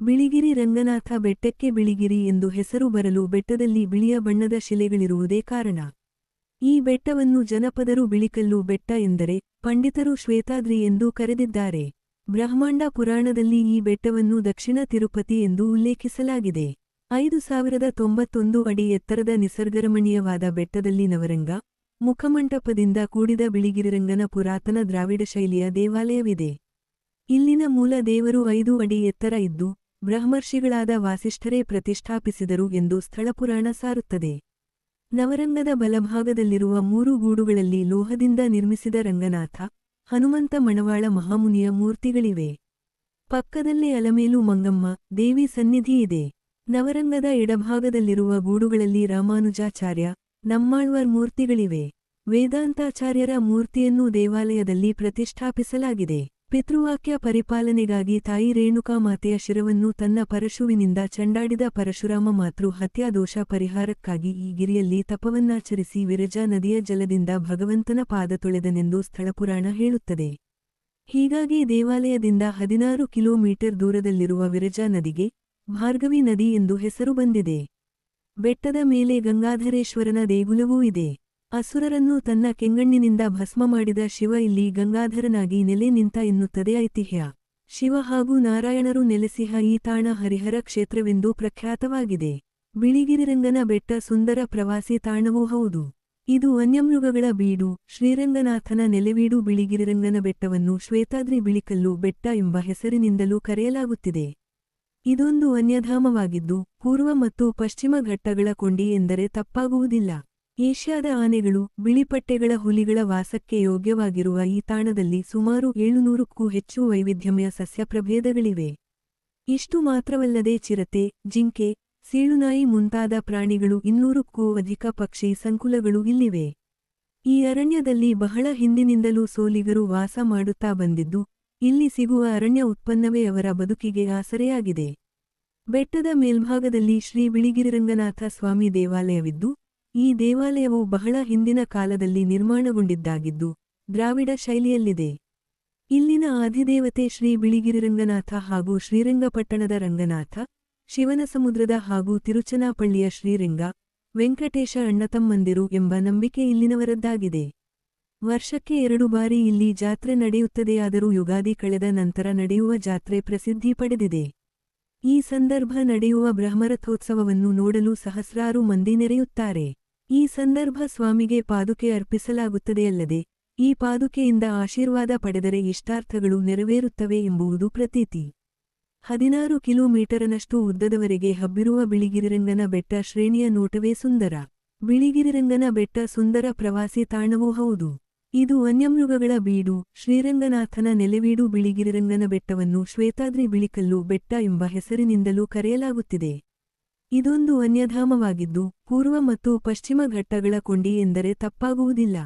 ಬಿಳಿಗಿರಿ ರಂಗನಾಥ ಬೆಟ್ಟಕ್ಕೆ ಬಿಳಿಗಿರಿ ಎಂದು ಹೆಸರು ಬರಲು ಬೆಟ್ಟದಲ್ಲಿ ಬಿಳಿಯ ಬಣ್ಣದ ಶಿಲೆಗಳಿರುವುದೇ ಕಾರಣ. ಈ ಬೆಟ್ಟವನ್ನು ಜನಪದರು ಬಿಳಿಕಲ್ಲು ಬೆಟ್ಟ ಎಂದರೆ ಪಂಡಿತರು ಶ್ವೇತಾದ್ರಿ ಎಂದು ಕರೆದಿದ್ದಾರೆ. ಬ್ರಹ್ಮಾಂಡ ಪುರಾಣದಲ್ಲಿ ಈ ಬೆಟ್ಟವನ್ನು ದಕ್ಷಿಣ ತಿರುಪತಿ ಎಂದು ಉಲ್ಲೇಖಿಸಲಾಗಿದೆ. ಐದು ಸಾವಿರದ ತೊಂಬತ್ತೊಂದು ಅಡಿ ಎತ್ತರದ ನಿಸರ್ಗರಮಣೀಯವಾದ ಬೆಟ್ಟದಲ್ಲಿ ನವರಂಗ ಮುಖಮಂಟಪದಿಂದ ಕೂಡಿದ ಬಿಳಿಗಿರಿರಂಗನ ಪುರಾತನ ದ್ರಾವಿಡ ಶೈಲಿಯ ದೇವಾಲಯವಿದೆ. ಇಲ್ಲಿನ ಮೂಲ ದೇವರು ಐದು ಅಡಿ ಎತ್ತರ ಇದ್ದು ಬ್ರಹ್ಮರ್ಷಿಗಳಾದ ವಾಸಿಷ್ಠರೇ ಪ್ರತಿಷ್ಠಾಪಿಸಿದರು ಎಂದು ಸ್ಥಳಪುರಾಣ ಸಾರುತ್ತದೆ. ನವರಂಗದ ಬಲಭಾಗದಲ್ಲಿರುವ ಮೂರು ಗೂಡುಗಳಲ್ಲಿ ಲೋಹದಿಂದ ನಿರ್ಮಿಸಿದ ರಂಗನಾಥ, ಹನುಮಂತ ಮಣವಾಳ ಮಹಾಮುನಿಯ ಮೂರ್ತಿಗಳಿವೆ. ಪಕ್ಕದಲ್ಲೇ ಅಲಮೇಲು ಮಂಗಮ್ಮ ದೇವಿ ಸನ್ನಿಧಿ ಇದೆ. ನವರಂಗದ ಎಡಭಾಗದಲ್ಲಿರುವ ಗೂಡುಗಳಲ್ಲಿ ರಾಮಾನುಜಾಚಾರ್ಯ, ನಮ್ಮಾಳ್ವರ್ ಮೂರ್ತಿಗಳಿವೆ. ವೇದಾಂತಾಚಾರ್ಯರ ಮೂರ್ತಿಯನ್ನು ದೇವಾಲಯದಲ್ಲಿ ಪ್ರತಿಷ್ಠಾಪಿಸಲಾಗಿದೆ. ಪಿತೃವಾಕ್ಯ ಪರಿಪಾಲನೆಗಾಗಿ ತಾಯಿ ರೇಣುಕಾ ಮಾತೆಯ ಶಿರವನ್ನು ತನ್ನ ಪರಶುವಿನಿಂದ ಚಂಡಾಡಿದ ಪರಶುರಾಮ ಮಾತೃ ಹತ್ಯಾದೋಷ ಪರಿಹಾರಕ್ಕಾಗಿ ಈ ಗಿರಿಯಲ್ಲಿ ತಪವನ್ನಾಚರಿಸಿ ವಿರಜಾ ನದಿಯ ಜಲದಿಂದ ಭಗವಂತನ ಪಾದ ತೊಳೆದನೆಂದು ಸ್ಥಳಪುರಾಣ ಹೇಳುತ್ತದೆ. ಹೀಗಾಗಿ ದೇವಾಲಯದಿಂದ ಹದಿನಾರು ಕಿಲೋಮೀಟರ್ ದೂರದಲ್ಲಿರುವ ವಿರಜಾ ನದಿಗೆ ಭಾರ್ಗವಿ ನದಿ ಎಂದು ಹೆಸರು ಬಂದಿದೆ. ಬೆಟ್ಟದ ಮೇಲೆ ಗಂಗಾಧರೇಶ್ವರನ ದೇಗುಲವೂ ಇದೆ. ಅಸುರರನ್ನು ತನ್ನ ಕೆಂಗಣ್ಣಿನಿಂದ ಭಸ್ಮ ಮಾಡಿದ ಶಿವ ಇಲ್ಲಿ ಗಂಗಾಧರನಾಗಿ ನೆಲೆ ನಿಂತ ಎನ್ನುತ್ತದೆ ಐತಿಹ್ಯ. ಶಿವ ಹಾಗೂ ನಾರಾಯಣರು ನೆಲೆಸಿಹ ಈ ತಾಣ ಹರಿಹರ ಕ್ಷೇತ್ರವೆಂದು ಪ್ರಖ್ಯಾತವಾಗಿದೆ. ಬಿಳಿಗಿರಿರಂಗನ ಬೆಟ್ಟ ಸುಂದರ ಪ್ರವಾಸಿ ತಾಣವೂ ಹೌದು. ಇದು ವನ್ಯಮೃಗಗಳ ಬೀಡು, ಶ್ರೀರಂಗನಾಥನ ನೆಲೆವೀಡು ಬಿಳಿಗಿರಿರಂಗನ ಬೆಟ್ಟವನ್ನು ಶ್ವೇತಾದ್ರಿ ಬಿಳಿಕಲ್ಲು ಬೆಟ್ಟ ಎಂಬ ಹೆಸರಿನಿಂದಲೂ ಕರೆಯಲಾಗುತ್ತಿದೆ. ಇದೊಂದು ವನ್ಯಧಾಮವಾಗಿದ್ದು ಪೂರ್ವ ಮತ್ತು ಪಶ್ಚಿಮ ಘಟ್ಟಗಳ ಕೊಂಡಿ ಎಂದರೆ ತಪ್ಪಾಗುವುದಿಲ್ಲ. ಏಷ್ಯಾದ ಆನೆಗಳು ಬಿಳಿಪಟ್ಟೆಗಳ ಹುಲಿಗಳ ವಾಸಕ್ಕೆ ಯೋಗ್ಯವಾಗಿರುವ ಈ ತಾಣದಲ್ಲಿ ಸುಮಾರು ಏಳುನೂರಕ್ಕೂ ಹೆಚ್ಚು ವೈವಿಧ್ಯಮಯ ಸಸ್ಯ ಪ್ರಭೇದಗಳಿವೆ ಇಷ್ಟು ಮಾತ್ರವಲ್ಲದೆ ಚಿರತೆ, ಜಿಂಕೆ, ಸೀಳುನಾಯಿ ಮುಂತಾದ ಪ್ರಾಣಿಗಳು ಇನ್ನೂರಕ್ಕೂ ಅಧಿಕ ಪಕ್ಷಿ ಸಂಕುಲಗಳು ಇಲ್ಲಿವೆ. ಈ ಅರಣ್ಯದಲ್ಲಿ ಬಹಳ ಹಿಂದಿನಿಂದಲೂ ಸೋಲಿಗರು ವಾಸ ಮಾಡುತ್ತಾ ಬಂದಿದ್ದು, ಇಲ್ಲಿ ಸಿಗುವ ಅರಣ್ಯ ಉತ್ಪನ್ನವೇ ಅವರ ಬದುಕಿಗೆ ಆಸರೆಯಾಗಿದೆ. ಬೆಟ್ಟದ ಮೇಲ್ಭಾಗದಲ್ಲಿ ಶ್ರೀ ಬಿಳಿಗಿರಿರಂಗನಾಥ ಸ್ವಾಮಿ ದೇವಾಲಯವಿದ್ದು ಈ ದೇವಾಲಯವು ಬಹಳ ಹಿಂದಿನ ಕಾಲದಲ್ಲಿ ನಿರ್ಮಾಣಗೊಂಡಿದ್ದಾಗಿದ್ದು, ದ್ರಾವಿಡ ಶೈಲಿಯಲ್ಲಿದೆ. ಇಲ್ಲಿನ ಆದಿದೇವತೆ ಶ್ರೀ ಬಿಳಿಗಿರಿರಂಗನಾಥ ಹಾಗೂ ಶ್ರೀರಂಗಪಟ್ಟಣದ ರಂಗನಾಥ, ಶಿವನ ಸಮುದ್ರದ ಹಾಗೂ ತಿರುಚನಾಪಳ್ಳಿಯ ಶ್ರೀರಂಗ, ವೆಂಕಟೇಶ ಅಣ್ಣತಮ್ಮಂದಿರು ಎಂಬ ನಂಬಿಕೆ ಇಲ್ಲಿನವರದ್ದಾಗಿದೆ. ವರ್ಷಕ್ಕೆ ಎರಡು ಬಾರಿ ಇಲ್ಲಿ ಜಾತ್ರೆ ನಡೆಯುತ್ತದೆಯಾದರೂ ಯುಗಾದಿ ಕಳೆದ ನಂತರ ನಡೆಯುವ ಜಾತ್ರೆ ಪ್ರಸಿದ್ಧಿ ಪಡೆದಿದೆ. ಈ ಸಂದರ್ಭ ನಡೆಯುವ ಬ್ರಹ್ಮರಥೋತ್ಸವವನ್ನು ನೋಡಲು ಸಹಸ್ರಾರು ಮಂದಿ ನೆರೆಯುತ್ತಾರೆ. ಈ ಸಂದರ್ಭ ಸ್ವಾಮಿಗೆ ಪಾದುಕೆ ಅರ್ಪಿಸಲಾಗುತ್ತದೆಯಲ್ಲದೆ, ಈ ಪಾದುಕೆಯಿಂದ ಆಶೀರ್ವಾದ ಪಡೆದರೆ ಇಷ್ಟಾರ್ಥಗಳು ನೆರವೇರುತ್ತವೆ ಎಂಬುವುದು ಪ್ರತೀತಿ. ಹದಿನಾರು ಕಿಲೋಮೀಟರನಷ್ಟು ಉದ್ದದವರೆಗೆ ಹಬ್ಬಿರುವ ಬಿಳಿಗಿರಿರಂಗನ ಬೆಟ್ಟ ಶ್ರೇಣಿಯ ನೋಟವೇ ಸುಂದರ. ಬಿಳಿಗಿರಿರಂಗನ ಬೆಟ್ಟ ಸುಂದರ ಪ್ರವಾಸಿ ತಾಣವೂ ಹೌದು. ಇದು ವನ್ಯಮೃಗಗಳ ಬೀಡು, ಶ್ರೀರಂಗನಾಥನ ನೆಲೆವೀಡು ಬಿಳಿಗಿರಿರಂಗನ ಬೆಟ್ಟವನ್ನು ಶ್ವೇತಾದ್ರಿ ಬಿಳಿಕಲ್ಲು ಬೆಟ್ಟ ಎಂಬ ಹೆಸರಿನಿಂದಲೂ ಕರೆಯಲಾಗುತ್ತಿದೆ. ಇದೊಂದು ವನ್ಯಧಾಮವಾಗಿದ್ದು ಪೂರ್ವ ಮತ್ತು ಪಶ್ಚಿಮ ಘಟ್ಟಗಳ ಕೊಂಡಿ ಎಂದರೆ ತಪ್ಪಾಗುವುದಿಲ್ಲ.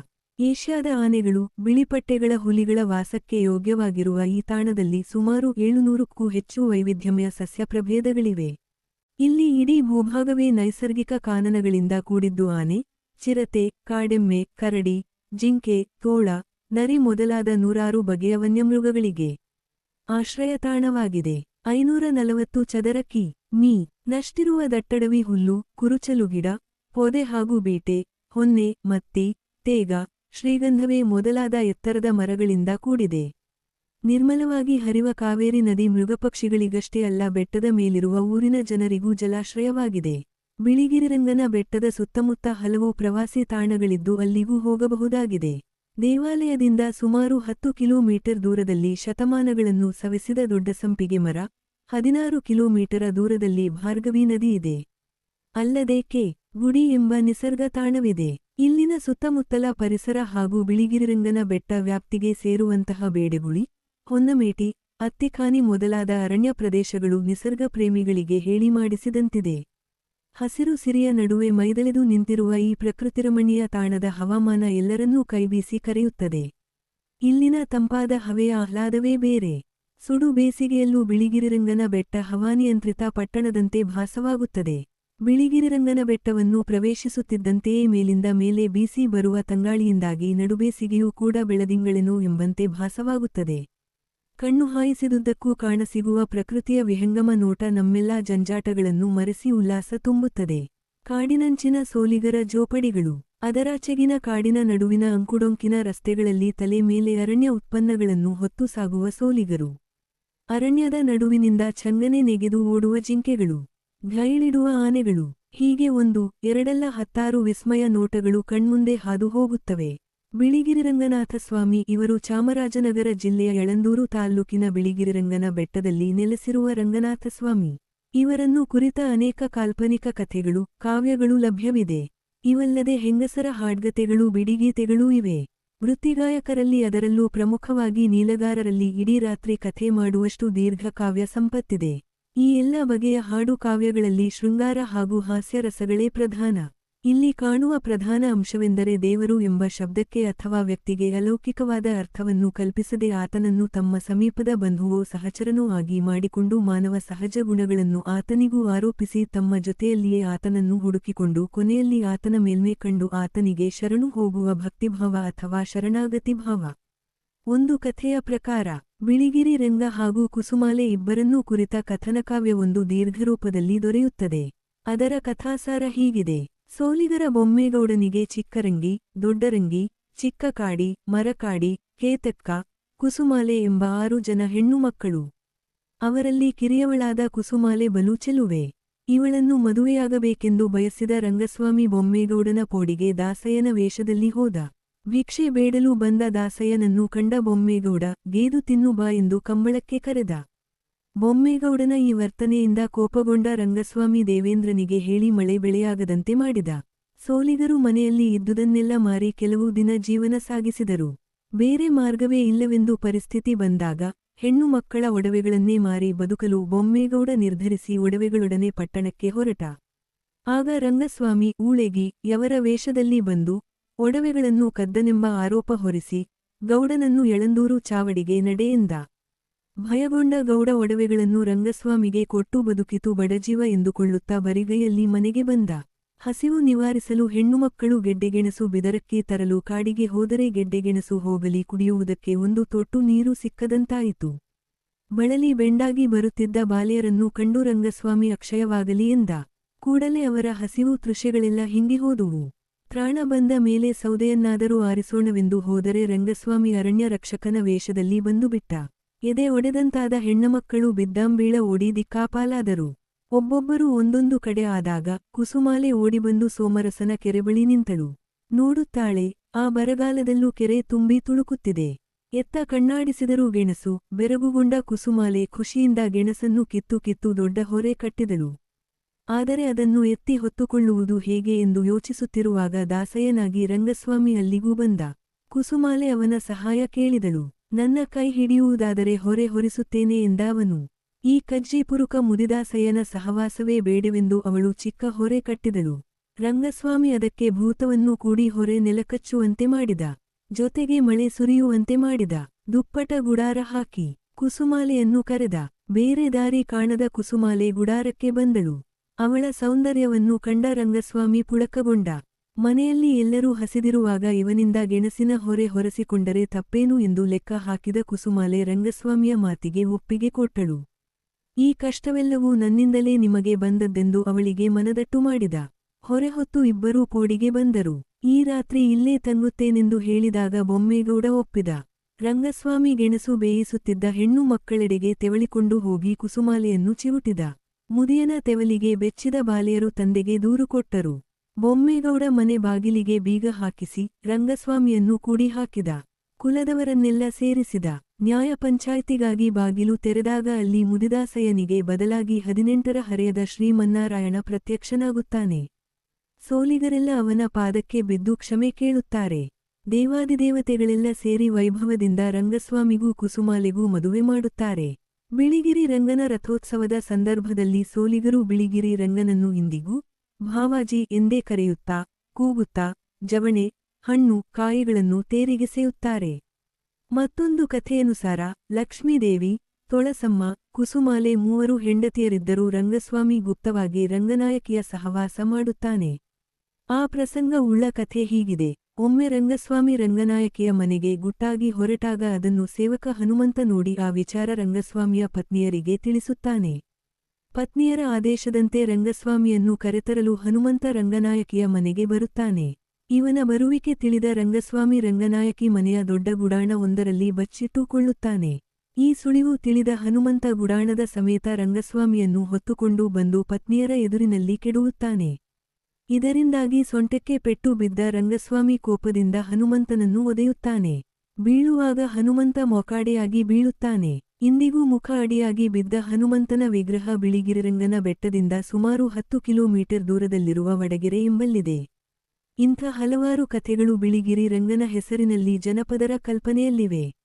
ಏಷ್ಯಾದ ಆನೆಗಳು, ಬಿಳಿಪಟ್ಟೆಗಳ ಹುಲಿಗಳ ವಾಸಕ್ಕೆ ಯೋಗ್ಯವಾಗಿರುವ ಈ ತಾಣದಲ್ಲಿ ಸುಮಾರು ಏಳುನೂರಕ್ಕೂ ಹೆಚ್ಚು ವೈವಿಧ್ಯಮಯ ಸಸ್ಯ ಪ್ರಭೇದಗಳಿವೆ ಇಲ್ಲಿ ಇಡೀ ಭೂಭಾಗವೇ ನೈಸರ್ಗಿಕ ಕಾನನಗಳಿಂದ ಕೂಡಿದ್ದು ಆನೆ, ಚಿರತೆ, ಕಾಡೆಮ್ಮೆ, ಕರಡಿ, ಜಿಂಕೆ, ತೋಳ, ನರಿ ಮೊದಲಾದ ನೂರಾರು ಬಗೆಯ ವನ್ಯಮೃಗಗಳಿಗೆ ಆಶ್ರಯ ತಾಣವಾಗಿದೆ ಐನೂರ ನಲವತ್ತು ಚದರ ಮೀ. ನಷ್ಟಿರುವ ದಟ್ಟಡವಿ ಹುಲ್ಲು, ಕುರುಚಲು ಗಿಡ, ಪೊದೆ ಹಾಗೂ ಬೀಟೆ, ಹೊನ್ನೆ, ಮತ್ತಿ, ತೇಗ, ಶ್ರೀಗಂಧವೇ ಮೊದಲಾದ ಎತ್ತರದ ಮರಗಳಿಂದ ಕೂಡಿದೆ. ನಿರ್ಮಲವಾಗಿ ಹರಿವ ಕಾವೇರಿ ನದಿ ಮೃಗಪಕ್ಷಿಗಳಿಗಷ್ಟೇ ಅಲ್ಲ, ಬೆಟ್ಟದ ಮೇಲಿರುವ ಊರಿನ ಜನರಿಗೂ ಜಲಾಶ್ರಯವಾಗಿದೆ. ಬಿಳಿಗಿರಿರಂಗನ ಬೆಟ್ಟದ ಸುತ್ತಮುತ್ತ ಹಲವು ಪ್ರವಾಸಿ ತಾಣಗಳಿದ್ದು ಅಲ್ಲಿಗೂ ಹೋಗಬಹುದಾಗಿದೆ. ದೇವಾಲಯದಿಂದ ಸುಮಾರು ಹತ್ತು ಕಿಲೋಮೀಟರ್ ದೂರದಲ್ಲಿ ಶತಮಾನಗಳನ್ನು ಸವೆಸಿದ ದೊಡ್ಡ ಸಂಪಿಗೆ ಮರ ಹದಿನಾರು ಕಿಲೋಮೀಟರ ದೂರದಲ್ಲಿ ಭಾರ್ಗವಿ ನದಿ ಇದೆ. ಅಲ್ಲದೆ ಕೆ. ಗುಡಿ ಎಂಬ ನಿಸರ್ಗ ತಾಣವಿದೆ. ಇಲ್ಲಿನ ಸುತ್ತಮುತ್ತಲ ಪರಿಸರ ಹಾಗೂ ಬಿಳಿಗಿರಿರಂಗನ ಬೆಟ್ಟ ವ್ಯಾಪ್ತಿಗೆ ಸೇರುವಂತಹ ಬೇಡೆಗುಳಿ, ಹೊನ್ನಮೇಟಿ, ಅತ್ತಿಖಾನಿ ಮೊದಲಾದ ಅರಣ್ಯ ಪ್ರದೇಶಗಳು ನಿಸರ್ಗ ಪ್ರೇಮಿಗಳಿಗೆ ಹೇಳಿ ಮಾಡಿಸಿದಂತಿದೆ. ಹಸಿರು ಸಿರಿಯ ನಡುವೆ ಮೈದಳೆದು ನಿಂತಿರುವ ಈ ಪ್ರಕೃತಿರಮಣೀಯ ತಾಣದ ಹವಾಮಾನ ಎಲ್ಲರನ್ನೂ ಕೈಬೀಸಿ ಕರೆಯುತ್ತದೆ. ಇಲ್ಲಿನ ತಂಪಾದ ಹವೆಯ ಆಹ್ಲಾದವೇ ಬೇರೆ. ಸುಡು ಬೇಸಿಗೆಯಲ್ಲೂ ಬಿಳಿಗಿರಿರಂಗನ ಬೆಟ್ಟ ಹವಾನಿಯಂತ್ರಿತ ಪಟ್ಟಣದಂತೆ ಭಾಸವಾಗುತ್ತದೆ. ಬಿಳಿಗಿರಿರಂಗನ ಬೆಟ್ಟವನ್ನು ಪ್ರವೇಶಿಸುತ್ತಿದ್ದಂತೆಯೇ ಮೇಲಿಂದ ಮೇಲೆ ಬೀಸಿ ಬರುವ ತಂಗಾಳಿಯಿಂದಾಗಿ ನಡುಬೇಸಿಗೆಯೂ ಕೂಡ ಬೆಳದಿಂಗಳೆನು ಎಂಬಂತೆ ಭಾಸವಾಗುತ್ತದೆ. ಕಣ್ಣು ಹಾಯಿಸಿದುದಕ್ಕೂ ಕಾಣಸಿಗುವ ಪ್ರಕೃತಿಯ ವಿಹಂಗಮ ನೋಟ ನಮ್ಮೆಲ್ಲಾ ಜಂಜಾಟಗಳನ್ನು ಮರೆಸಿ ಉಲ್ಲಾಸ ತುಂಬುತ್ತದೆ. ಕಾಡಿನಂಚಿನ ಸೋಲಿಗರ ಜೋಪಡಿಗಳು. ಅದರಾಚೆಗಿನ ಕಾಡಿನ ನಡುವಿನ ಅಂಕುಡೊಂಕಿನ ರಸ್ತೆಗಳಲ್ಲಿ ತಲೆ ಮೇಲೆ ಅರಣ್ಯ ಉತ್ಪನ್ನಗಳನ್ನು ಹೊತ್ತು ಸಾಗುವ ಸೋಲಿಗರು. ಅರಣ್ಯದ ನಡುವಿನಿಂದ ಚಂಗನೆ ನೆಗೆದು ಓಡುವ ಜಿಂಕೆಗಳು, ಘೈಳಿಡುವ ಆನೆಗಳು, ಹೀಗೆ ಒಂದು, ಎರಡಲ್ಲ ಹತ್ತಾರು ವಿಸ್ಮಯ ನೋಟಗಳು ಕಣ್ಮುಂದೆ ಹಾದು ಹೋಗುತ್ತವೆ. ಬಿಳಿಗಿರಿರಂಗನಾಥ ಸ್ವಾಮಿ ಇವರು ಚಾಮರಾಜನಗರ ಜಿಲ್ಲೆಯ ಯಳಂದೂರು ತಾಲ್ಲೂಕಿನ ಬಿಳಿಗಿರಿರಂಗನ ಬೆಟ್ಟದಲ್ಲಿ ನೆಲೆಸಿರುವ ರಂಗನಾಥ ಸ್ವಾಮಿ. ಇವರನ್ನು ಕುರಿತ ಅನೇಕ ಕಾಲ್ಪನಿಕ ಕಥೆಗಳು, ಕಾವ್ಯಗಳು ಲಭ್ಯವಿದೆ. ಇವಲ್ಲದೆ ಹೆಂಗಸರ ಹಾಡ್ಗತೆಗಳು, ಬಿಡಿಗೀತೆಗಳೂ ಇವೆ. ವೃತ್ತಿಗಾಯಕರಲ್ಲಿ ಅದರಲ್ಲೂ ಪ್ರಮುಖವಾಗಿ ನೀಲಗಾರರಲ್ಲಿ ಇಡೀ ರಾತ್ರಿ ಕಥೆ ಮಾಡುವಷ್ಟು ದೀರ್ಘಕಾವ್ಯ ಸಂಪತ್ತಿದೆ. ಈ ಎಲ್ಲ ಬಗೆಯ ಹಾಡು ಕಾವ್ಯಗಳಲ್ಲಿ ಶೃಂಗಾರ ಹಾಗೂ ಹಾಸ್ಯರಸಗಳೇ ಪ್ರಧಾನ. ಇಲ್ಲಿ ಕಾಣುವ ಪ್ರಧಾನ ಅಂಶವೆಂದರೆ ದೇವರು ಎಂಬ ಶಬ್ದಕ್ಕೆ ಅಥವಾ ವ್ಯಕ್ತಿಗೆ ಅಲೌಕಿಕವಾದ ಅರ್ಥವನ್ನು ಕಲ್ಪಿಸದೆ ಆತನನ್ನು ತಮ್ಮ ಸಮೀಪದ ಬಂಧುವೋ ಸಹಚರನೂ ಆಗಿ ಮಾಡಿಕೊಂಡು ಮಾನವ ಸಹಜ ಗುಣಗಳನ್ನು ಆತನಿಗೂ ಆರೋಪಿಸಿ ತಮ್ಮ ಜೊತೆಯಲ್ಲಿಯೇ ಆತನನ್ನು ಹುಡುಕಿಕೊಂಡು ಕೊನೆಯಲ್ಲಿ ಆತನ ಮೇಲ್ಮೆ ಕಂಡು ಆತನಿಗೆ ಶರಣು ಹೋಗುವ ಭಕ್ತಿಭಾವ ಅಥವಾ ಶರಣಾಗತಿ ಭಾವ. ಒಂದು ಕಥೆಯ ಪ್ರಕಾರ, ಬಿಳಿಗಿರಿ ರಂಗ ಹಾಗೂ ಕುಸುಮಾಲೆ ಇಬ್ಬರನ್ನೂ ಕುರಿತ ಕಥನಕಾವ್ಯವೊಂದು ದೀರ್ಘರೂಪದಲ್ಲಿ ದೊರೆಯುತ್ತದೆ. ಅದರ ಕಥಾಸಾರ ಹೀಗಿದೆ. ಸೋಲಿಗರ ಬೊಮ್ಮೇಗೌಡನಿಗೆ ಚಿಕ್ಕರಂಗಿ ದೊಡ್ಡರಂಗಿ ಚಿಕ್ಕಕಾಡಿ ಮರಕಾಡಿ ಕೇತಕ್ಕ ಕುಸುಮಾಲೆ ಎಂಬ ಆರು ಜನ ಹೆಣ್ಣು ಮಕ್ಕಳು. ಅವರಲ್ಲಿ ಕಿರಿಯವಳಾದ ಕುಸುಮಾಲೆ ಬಲು ಚೆಲುವೆ. ಇವಳನ್ನು ಮದುವೆಯಾಗಬೇಕೆಂದು ಬಯಸಿದ ರಂಗಸ್ವಾಮಿ ಬೊಮ್ಮೇಗೌಡನ ಪೋಡಿಗೆ ದಾಸಯ್ಯನ ವೇಷದಲ್ಲಿ ಹೋದ. ಭಿಕ್ಷೆ ಬೇಡಲು ಬಂದ ದಾಸಯ್ಯನನ್ನು ಕಂಡ ಬೊಮ್ಮೇಗೌಡ, ಗೇದು ತಿನ್ನು ಬಾ ಎಂದು ಕಂಬಳಕ್ಕೆ ಕರೆದ. ಬೊಮ್ಮೇಗೌಡನ ಈ ವರ್ತನೆಯಿಂದ ಕೋಪಗೊಂಡ ರಂಗಸ್ವಾಮಿ ದೇವೇಂದ್ರನಿಗೆ ಹೇಳಿ ಮಳೆ ಬೆಳೆಯಾಗದಂತೆ ಮಾಡಿದ. ಸೋಲಿಗರು ಮನೆಯಲ್ಲಿ ಇದ್ದುದನ್ನೆಲ್ಲ ಮಾರಿ ಕೆಲವು ದಿನ ಜೀವನ ಸಾಗಿಸಿದರು. ಬೇರೆ ಮಾರ್ಗವೇ ಇಲ್ಲವೆಂದು ಪರಿಸ್ಥಿತಿ ಬಂದಾಗ, ಹೆಣ್ಣು ಮಕ್ಕಳ ಒಡವೆಗಳನ್ನೇ ಮಾರಿ ಬದುಕಲು ಬೊಮ್ಮೇಗೌಡ ನಿರ್ಧರಿಸಿ ಒಡವೆಗಳೊಡನೆ ಪಟ್ಟಣಕ್ಕೆ ಹೊರಟ. ಆಗ ರಂಗಸ್ವಾಮಿ ಊಳೆಗಿ ಯವರ ವೇಷದಲ್ಲಿ ಬಂದು, ಒಡವೆಗಳನ್ನು ಕದ್ದನೆಂಬ ಆರೋಪ ಹೊರಿಸಿ, ಗೌಡನನ್ನು ಎಳಂದೂರು ಚಾವಡಿಗೆ ನಡೆಯೆಂದ. ಭಯಗೊಂಡ ಗೌಡ ಒಡವೆಗಳನ್ನು ರಂಗಸ್ವಾಮಿಗೆ ಕೊಟ್ಟು ಬದುಕಿತು ಬಡಜೀವ ಎಂದುಕೊಳ್ಳುತ್ತಾ ಬರಿಗೈಯಲ್ಲಿ ಮನೆಗೆ ಬಂದ. ಹಸಿವು ನಿವಾರಿಸಲು ಹೆಣ್ಣುಮಕ್ಕಳು ಗೆಡ್ಡೆಗೆಣಸು ಬಿದರಕ್ಕೆ ತರಲು ಕಾಡಿಗೆ ಹೋದರೆ ಗೆಡ್ಡೆಗೆಣಸು ಹೋಗಲಿ ಕುಡಿಯುವುದಕ್ಕೆ ಒಂದು ತೊಟ್ಟು ನೀರು ಸಿಕ್ಕದಂತಾಯಿತು. ಬಳಲಿ ಬೆಂಡಾಗಿ ಬರುತ್ತಿದ್ದ ಬಾಲ್ಯರನ್ನು ಕಂಡು ರಂಗಸ್ವಾಮಿ ಅಕ್ಷಯವಾಗಲಿ ಎಂದ. ಕೂಡಲೇ ಅವರ ಹಸಿವು ತೃಷೆಗಳೆಲ್ಲ ಹಿಂಗಿ ಹೋದುವು. ಪ್ರಾಣ ಬಂದ ಮೇಲೆ ಸೌದೆಯನ್ನಾದರೂ ಆರಿಸೋಣವೆಂದು ಹೋದರೆ ರಂಗಸ್ವಾಮಿ ಅರಣ್ಯ ರಕ್ಷಕನ ವೇಷದಲ್ಲಿ ಬಂದುಬಿಟ್ಟ. ಎದೆ ಒಡೆದಂತಾದ ಹೆಣ್ಣಮಕ್ಕಳು ಬಿದ್ದಾಂಬೀಳ ಓಡಿ ದಿಕ್ಕಾಪಾಲಾದರು. ಒಬ್ಬೊಬ್ಬರು ಒಂದೊಂದು ಕಡೆ ಆದಾಗ ಕುಸುಮಾಲೆ ಓಡಿಬಂದು ಸೋಮರಸನ ಕೆರೆ ಬಳಿ ನಿಂತಳು. ನೋಡುತ್ತಾಳೆ, ಆ ಬರಗಾಲದಲ್ಲೂ ಕೆರೆ ತುಂಬಿ ತುಳುಕುತ್ತಿದೆ. ಎತ್ತ ಕಣ್ಣಾಡಿಸಿದರೂ ಗೆಣಸು, ಬೆರಗುಗೊಂಡ ಕುಸುಮಾಲೆ ಖುಷಿಯಿಂದ ಗೆಣಸನ್ನು ಕಿತ್ತು ಕಿತ್ತು ದೊಡ್ಡ ಹೊರೆ ಕಟ್ಟಿದಳು. ಆದರೆ ಅದನ್ನು ಎತ್ತಿ ಹೊತ್ತುಕೊಳ್ಳುವುದು ಹೇಗೆ ಎಂದು ಯೋಚಿಸುತ್ತಿರುವಾಗ ದಾಸಯ್ಯನಾಗಿ ರಂಗಸ್ವಾಮಿ ಅಲ್ಲಿಗೂ ಬಂದ. ಕುಸುಮಾಲೆ ಅವನ ಸಹಾಯ ಕೇಳಿದಳು. ನನ್ನ ಕೈ ಹಿಡಿಯುವುದಾದರೆ ಹೊರೆ ಹೊರಿಸುತ್ತೇನೆ ಎಂದಾವನು. ಈ ಕಜ್ಜಿಪುರುಕ ಮುದಿದಾಸಯ್ಯನ ಸಹವಾಸವೇ ಬೇಡವೆಂದು ಅವಳು ಚಿಕ್ಕ ಹೊರೆ ಕಟ್ಟಿದಳು. ರಂಗಸ್ವಾಮಿ ಅದಕ್ಕೆ ಭೂತವನ್ನು ಕೂಡಿ ಹೊರೆ ನೆಲಕಚ್ಚುವಂತೆ ಮಾಡಿದ. ಜೊತೆಗೆ ಮಳೆ ಸುರಿಯುವಂತೆ ಮಾಡಿದ. ದುಪ್ಪಟ ಗುಡಾರ ಹಾಕಿ ಕುಸುಮಾಲೆಯನ್ನು ಕರೆದ. ಬೇರೆ ದಾರಿ ಕಾಣದ ಕುಸುಮಾಲೆ ಗುಡಾರಕ್ಕೆ ಬಂದಳು. ಅವಳ ಸೌಂದರ್ಯವನ್ನು ಕಂಡ ರಂಗಸ್ವಾಮಿ ಪುಳಕಗೊಂಡ. ಮನೆಯಲ್ಲಿ ಎಲ್ಲರೂ ಹಸಿದಿರುವಾಗ ಇವನಿಂದ ಗೆಣಸಿನ ಹೊರೆ ಹೊರಸಿಕೊಂಡರೆ ತಪ್ಪೇನು ಎಂದು ಲೆಕ್ಕ ಹಾಕಿದ ಕುಸುಮಾಲೆ ರಂಗಸ್ವಾಮಿಯ ಮಾತಿಗೆ ಒಪ್ಪಿಗೆ ಕೊಟ್ಟಳು. ಈ ಕಷ್ಟವೆಲ್ಲವೂ ನನ್ನಿಂದಲೇ ನಿಮಗೆ ಬಂದದ್ದೆಂದು ಅವಳಿಗೆ ಮನದಟ್ಟು ಮಾಡಿದ. ಹೊರೆಹೊತ್ತು ಇಬ್ಬರೂ ಕೋಡಿಗೆ ಬಂದರು. ಈ ರಾತ್ರಿ ಇಲ್ಲೇ ತಂಗುತ್ತೇನೆಂದು ಹೇಳಿದಾಗ ಬೊಮ್ಮೇಗೌಡ ಒಪ್ಪಿದ. ರಂಗಸ್ವಾಮಿ ಗೆಣಸು ಬೇಯಿಸುತ್ತಿದ್ದ ಹೆಣ್ಣು ಮಕ್ಕಳೆಡೆಗೆ ತೆವಳಿಕೊಂಡು ಹೋಗಿ ಕುಸುಮಾಲೆಯನ್ನು ಚಿವುಟಿದ. ಮುದಿಯನ ತೆವಲಿಗೆ ಬೆಚ್ಚಿದ ಬಾಲೆಯರು ತಂದೆಗೆ ದೂರು ಕೊಟ್ಟರು. ಬೊಮ್ಮೇಗೌಡ ಮನೆ ಬಾಗಿಲಿಗೆ ಬೀಗ ಹಾಕಿಸಿ ರಂಗಸ್ವಾಮಿಯನ್ನು ಕೂಡಿ ಹಾಕಿದ ಕುಲದವರನ್ನೆಲ್ಲ ಸೇರಿಸಿದ. ನ್ಯಾಯ ಪಂಚಾಯ್ತಿಗಾಗಿ ಬಾಗಿಲು ತೆರೆದಾಗ ಅಲ್ಲಿ ಮುದಿದಾಸಯ್ಯನಿಗೆ ಬದಲಾಗಿ ಹದಿನೆಂಟರ ಹರೆಯದ ಶ್ರೀಮನ್ನಾರಾಯಣ ಪ್ರತ್ಯಕ್ಷನಾಗುತ್ತಾನೆ. ಸೋಲಿಗರೆಲ್ಲ ಅವನ ಪಾದಕ್ಕೆ ಬಿದ್ದು ಕ್ಷಮೆ ಕೇಳುತ್ತಾರೆ. ದೇವಾದಿದೇವತೆಗಳೆಲ್ಲ ಸೇರಿ ವೈಭವದಿಂದ ರಂಗಸ್ವಾಮಿಗೂ ಕುಸುಮಾಲೆಗೂ ಮದುವೆ ಮಾಡುತ್ತಾರೆ. ಬಿಳಿಗಿರಿ ರಂಗನ ರಥೋತ್ಸವದ ಸಂದರ್ಭದಲ್ಲಿ ಸೋಲಿಗರು ಬಿಳಿಗಿರಿ ರಂಗನನ್ನು ಇಂದಿಗೂ ಭಾವಾಜಿ ಎಂದೇ ಕರೆಯುತ್ತಾ, ಕೂಗುತ್ತಾ, ಜವಣೆ, ಹಣ್ಣು, ಕಾಯಿಗಳನ್ನು ತೇರಿಗೆ ಸೇಯುತ್ತಾರೆ. ಮತ್ತೊಂದು ಕಥೆಯನುಸಾರ, ಲಕ್ಷ್ಮೀದೇವಿ, ತೊಳಸಮ್ಮ, ಕುಸುಮಾಲೆ ಮೂವರು ಹೆಂಡತಿಯರಿದ್ದರೂ ರಂಗಸ್ವಾಮಿ ಗುಪ್ತವಾಗಿ ರಂಗನಾಯಕಿಯ ಸಹವಾಸ ಮಾಡುತ್ತಾನೆ. ಆ ಪ್ರಸಂಗ ಉಳ್ಳ ಕಥೆ ಹೀಗಿದೆ. ಒಮ್ಮೆ ರಂಗಸ್ವಾಮಿ ರಂಗನಾಯಕಿಯ ಮನೆಗೆ ಗುಟ್ಟಾಗಿ ಹೊರಟಾಗ ಅದನ್ನು ಸೇವಕ ಹನುಮಂತ ನೋಡಿ ಆ ವಿಚಾರ ರಂಗಸ್ವಾಮಿಯ ಪತ್ನಿಯರಿಗೆ ತಿಳಿಸುತ್ತಾನೆ. ಪತ್ನಿಯರ ಆದೇಶದಂತೆ ರಂಗಸ್ವಾಮಿಯನ್ನು ಕರೆತರಲು ಹನುಮಂತ ರಂಗನಾಯಕಿಯ ಮನೆಗೆ ಬರುತ್ತಾನೆ. ಇವನ ಬರುವಿಕೆ ತಿಳಿದ ರಂಗಸ್ವಾಮಿ ರಂಗನಾಯಕಿ ಮನೆಯ ದೊಡ್ಡ ಗುಡಾಣವೊಂದರಲ್ಲಿ ಬಚ್ಚಿಟ್ಟುಕೊಳ್ಳುತ್ತಾನೆ. ಈ ಸುಳಿವು ತಿಳಿದ ಹನುಮಂತ ಗುಡಾಣದ ಸಮೇತ ರಂಗಸ್ವಾಮಿಯನ್ನು ಹೊತ್ತುಕೊಂಡು ಬಂದು ಪತ್ನಿಯರ ಎದುರಿನಲ್ಲಿ ಕೆಡುವುತ್ತಾನೆ. ಇದರಿಂದಾಗಿ ಸೊಂಟಕ್ಕೆ ಪೆಟ್ಟು ಬಿದ್ದ ರಂಗಸ್ವಾಮಿ ಕೋಪದಿಂದ ಹನುಮಂತನನ್ನು ಒದೆಯುತ್ತಾನೆ. ಬೀಳುವಾಗ ಹನುಮಂತ ಮೊಕಾಡೆಯಾಗಿ ಬೀಳುತ್ತಾನೆ. ಇಂದಿಗೂ ಮುಖ ಅಡಿಯಾಗಿ ಬಿದ್ದ ಹನುಮಂತನ ವಿಗ್ರಹ ಬಿಳಿಗಿರಿರಂಗನ ಬೆಟ್ಟದಿಂದ ಸುಮಾರು ಹತ್ತು ಕಿಲೋಮೀಟರ್ ದೂರದಲ್ಲಿರುವ ವಡಗೆರೆ ಎಂಬಲ್ಲಿದೆ. ಇಂಥ ಹಲವಾರು ಕಥೆಗಳು ಬಿಳಿಗಿರಿ ರಂಗನ ಹೆಸರಿನಲ್ಲಿ ಜನಪದರ ಕಲ್ಪನೆಯಲ್ಲಿವೆ.